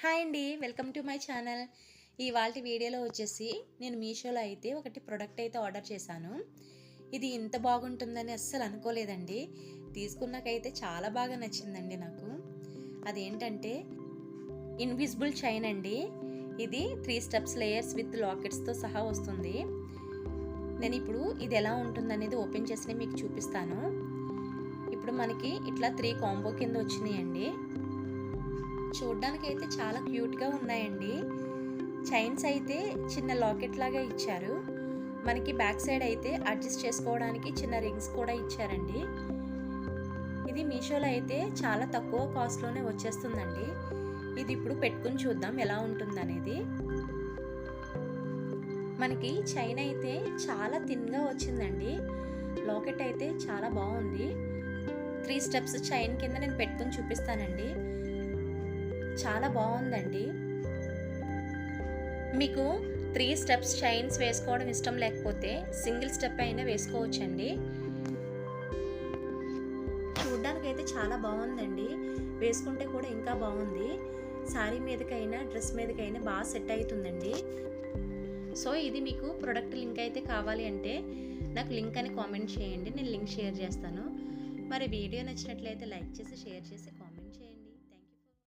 Hi అండి welcome to my channel. ఇవాళ వీడియోలో వచ్చేసి నేను మీషోలో అయితే ఒకటి ప్రోడక్ట్ అయితే ఆర్డర్ చేశాను. ఇది ఇంత బాగుంటుందని అస్సలు అనుకోలేదండి. తీసుకున్నాకైతే చాలా బాగా నచ్చిందండి నాకు. అదేంటంటే ఇన్విజిబుల్ చైన్ అండి. ఇది త్రీ స్టెప్స్ లేయర్స్ విత్ లాకెట్స్తో సహా వస్తుంది. నేను ఇప్పుడు ఇది ఎలా ఉంటుందనేది ఓపెన్ చేసి మీకు చూపిస్తాను. ఇప్పుడు మనకి ఇట్లా త్రీ కాంబో కింద వచ్చినాయండి. చూడడానికి అయితే చాలా క్యూట్గా ఉన్నాయండి. చైన్స్ అయితే చిన్న లాకెట్ లాగా ఇచ్చారు. మనకి బ్యాక్ సైడ్ అయితే అడ్జస్ట్ చేసుకోవడానికి చిన్న రింగ్స్ కూడా ఇచ్చారండి. ఇది మీషోలో అయితే చాలా తక్కువ కాస్ట్లోనే వచ్చేస్తుందండి. ఇది ఇప్పుడు పెట్టుకుని చూద్దాం ఎలా ఉంటుందనేది. మనకి చైన్ అయితే చాలా థిన్గా వచ్చిందండి. లాకెట్ అయితే చాలా బాగుంది. త్రీ స్టెప్స్ చైన్ కింద నేను పెట్టుకుని చూపిస్తానండి. చాలా బాగుందండి. మీకు త్రీ స్టెప్స్ చైన్స్ వేసుకోవడం ఇష్టం లేకపోతే సింగిల్ స్టెప్ అయినా వేసుకోవచ్చండి. చూడ్డానికైతే అయితే చాలా బాగుందండి. వేసుకుంటే కూడా ఇంకా బాగుంది. శారీ మీదకైనా డ్రెస్ మీదకైనా బాగా సెట్ అవుతుందండి. సో ఇది మీకు ప్రొడక్ట్ లింక్ అయితే కావాలి అంటే నాకు లింక్ అని కామెంట్ చేయండి. నేను లింక్ షేర్ చేస్తాను. మరి వీడియో నచ్చినట్లయితే లైక్ చేసి షేర్ చేసి